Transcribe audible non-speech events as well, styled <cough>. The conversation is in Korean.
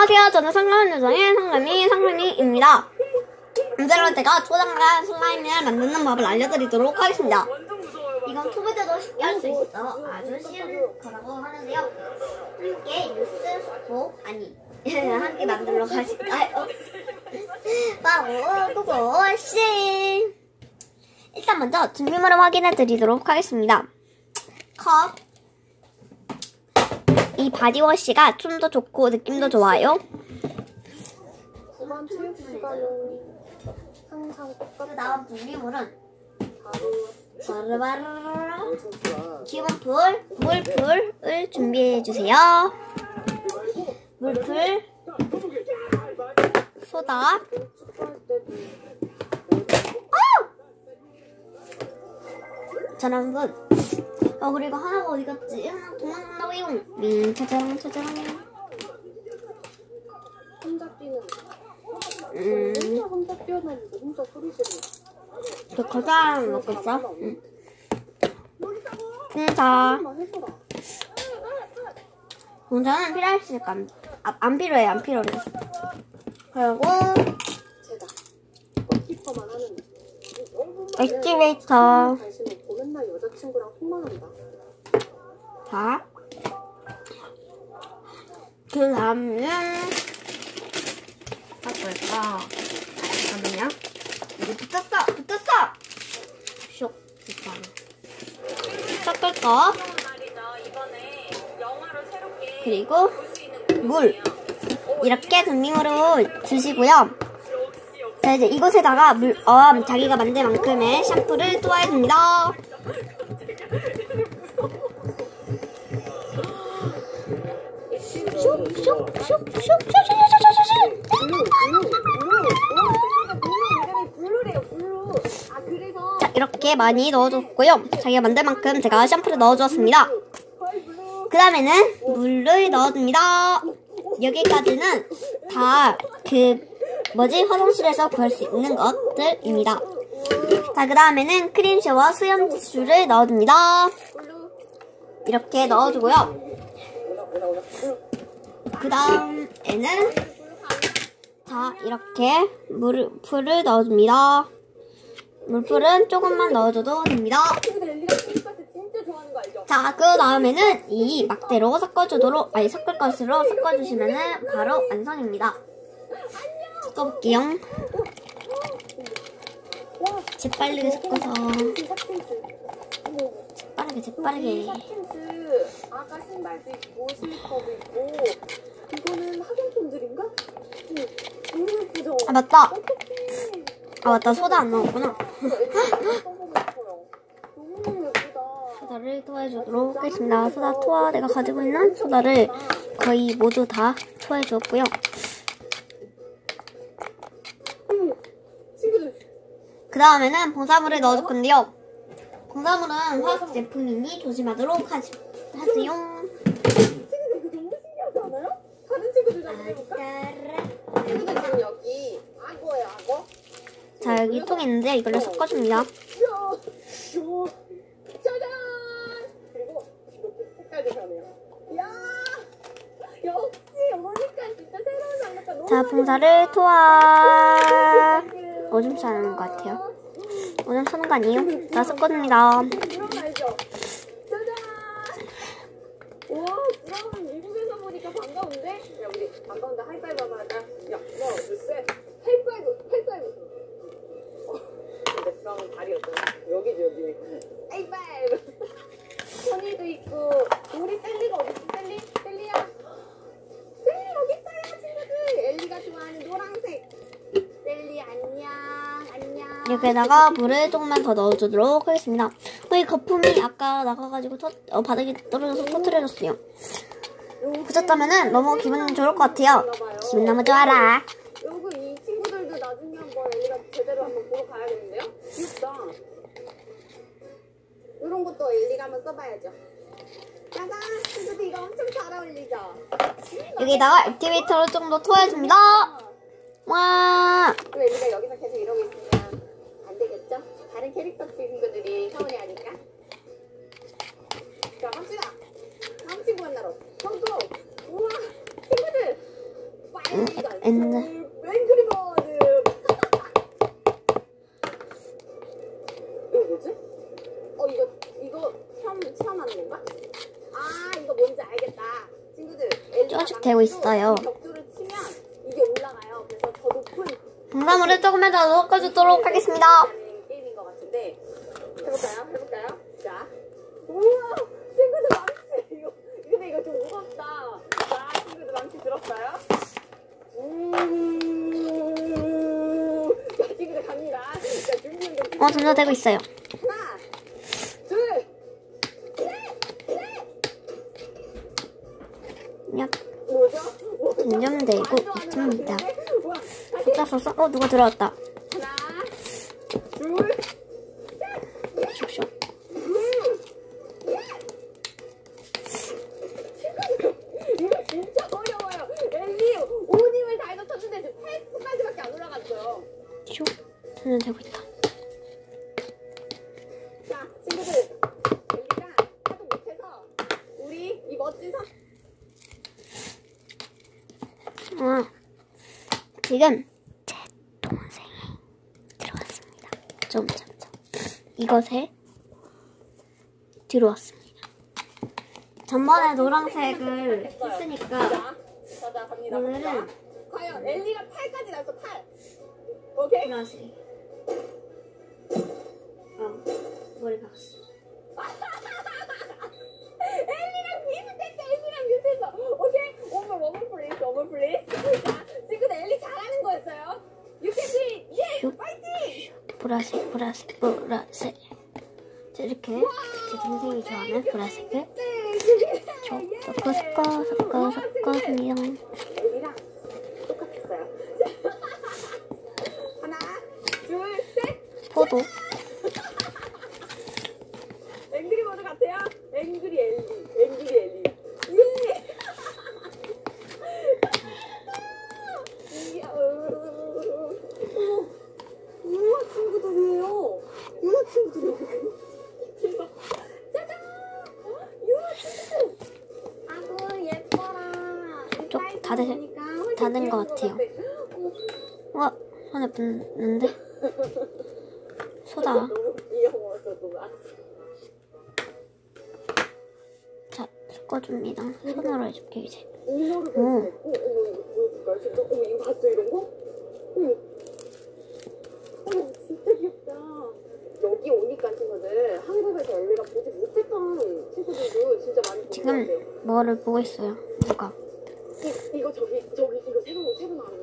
안녕하세요. 저는 상가는 요정의 상감이 상감이입니다. 오늘은 제가 초장과 슬라임을 만드는 법을 알려드리도록 하겠습니다. 이건 초보자도 쉽게 할 수 있어 아주 쉬운 거라고 하는데요. 함께 뉴스 뭐 아니 <laughs> 함께 만들러 가실까요? <laughs> 바로 고고씨 일단 먼저 준비물을 확인해 드리도록 하겠습니다. 컵, 이 바디워시가 좀 더 좋고 느낌도 좋아요. 체육 시간은 항상 그 똑같아. 다음 준비물은 바로 진짜 기본 풀, 물풀을 준비해 주세요. 물풀, 소다, 때도 전원분. 어 그리고 하나가 어디 갔지? 하나 도망간다고요. 음, 짜자랑 짜자랑. 혼자 뛰는 음, 혼자 혼자 뛰어다니고 혼자 소리 지르는 그 과자 먹고 있어. 음. 공사. 한번 해줘라. 공사는 필요하실까? 아, 안 필요해, 안 필요해. 그리고 제가 골키퍼만 하는 액티베이터. 당신은 보는 날 여자친구랑 통화한다. 자. 그 다음은, 섞을까? 잠깐만요. 이게 붙었어! 붙었어! 쇽. 됐다. 섞을 거. 그리고, 물. 이렇게 등림으로 주시고요. 자, 이제 이곳에다가 물, 어, 자기가 만든 만큼의 샴푸를 투하해 줍니다. 자, 이렇게 많이 넣어줬고요. 자기가 만든 만큼 제가 샴푸를 넣어주었습니다. 그 다음에는 물을 넣어줍니다. 여기까지는 다 그 뭐지 화장실에서 구할 수 있는 것들입니다. 자, 그 다음에는 크림 샤워 수염 티슈를 넣어줍니다. 이렇게 넣어주고요. 그 다음에는 자 이렇게 물, 풀을 넣어줍니다. 물풀은 조금만 넣어줘도 됩니다. 자, 그 다음에는 이 막대로 섞어주도록, 아니, 섞을 것으로 섞어주시면은 바로 완성입니다. 섞어볼게요. 와 재빠르게 섞어서, 재빠르게. 삭힌스. 아까 신발도 있고 슬리퍼도 있고. 이거는 학용품들인가? 아, 맞다. 아, 맞다. 소다 안 넣었구나. 소다를 토해주도록 하겠습니다. 소다 토와 내가 가지고 있는 소다를 거의 모두 다 토해주었고요. 그 다음에는 봉사물을 넣어줄 건데요. 봉사물은 화학 제품이니 조심하도록 하시, 하세요. 친구들 너무 신기하지 않아요? 다른 친구들 한번 해볼까? 친구들 지금 여기 악어예요, 악어? 자, 여기 통 있는데 이걸로 섞어줍니다. 자, 봉사를 봤어요. 오줌 싸는 것 같아요. 오줌 싸는 거 아니에요? 다 섞어줍니다. 이런 거 알죠? 짜잔! 와, 브라운 미국에서 보니까 반가운데? 야, 우리 반가운데 하이파이브 한번 할까? 야, 하나, 둘, 셋. 하이파이브, 하이파이브. 어, 근데 브라운 다리 어떠냐? 여기지, 여기. 하이파이브. 선이도 있고. 우리 셀리가 어딨지, 셀리? 셀리야? 셀리 여기 있어요, 친구들. 엘리가 좋아하는 노란색. 셀리, 안녕. 안녕. 여기에다가 물을 조금만 더 넣어주도록 하겠습니다. 어, 이 거품이 아까 나가가지고 터, 어, 바닥에 떨어져서 터트려졌어요. 붙였다면은 너무 기분 좋을 것 같아요. 기분 너무 좋아라. 요거 이 친구들도 나중에 한번 엘리가 제대로 한번 보러 가야겠는데요? 귀엽다. 이런 것도 엘리가 한번 써봐야죠. 짜잔! 친구들 이거 엄청 잘 어울리죠? 여기다가 액티베이터를 좀 더 토해줍니다. 와! 그 엘리가 여기서 계속 이러고 있으면 뭐지? 어 이거 이거 체험 체험하는 건가? 아 이거 뭔지 알겠다. 친구들. 조금씩 되고 있어요. 격투를 치면 이게 올라가요. 그래서 더 높은 영상물을 조금만 더 넣어주도록 하겠습니다. 하는 게임인 것 같은데 해볼까요? 해볼까요? 자, 우와, 친구들 망치 이거 근데 이거 좀 무섭다. 자, 친구들 망치 들었어요? 우, 자, 친구들 갑니다. 어, 점점 되고 있어요. 얍, 뭐죠? 오, 점점 되고 완전 있습니다. 숫자 썼어? 어, 누가 들어왔다. 진짜 어려워요. 엘리 온 힘을 다 해서 쳤는데 지금 8스까지밖에 안 올라갔어요. 슉. 점점 되고 있다. 자, 친구들. 엘리가 하도 못해서 우리 이 멋진 선 아, 지금 제 동생이 들어왔습니다. 점점점. 이것에 들어왔습니다. 전번에 노란색을 했으니까. 오늘은 자, 과연 엘리가 8까지 났어, 8. 오케이? 노란색. 어, 머리 박았어. 보라색, 보라색, 보라색. 자, 이렇게 제 동생이 좋아하는 보라색을 저 섞어 섞어 섞어 섞어줍니다. 엘리랑 똑같았어요. 하나, 둘, 셋. 포도. 앵그리버드 같아요? 앵그리 엘리. 앵그리 엘리. 예! 이야, 어. 어머. 우와, 친구들이에요. 유아 친구들이에요. 대박. 짜잔! 유아 친구들. 아구, 예뻐라. 이 쪽 사이즈 다 되- 보니까 훨씬 다된 것 같아요. 같아. 와, 손에 붙는데? 소다. 자, 섞어줍니다. 손으로 해줄게, 이제. 어. 것 지금. 뭐를 보고 있어요? 누가? 이, 이거 저기, 저기, 이거 새로, 새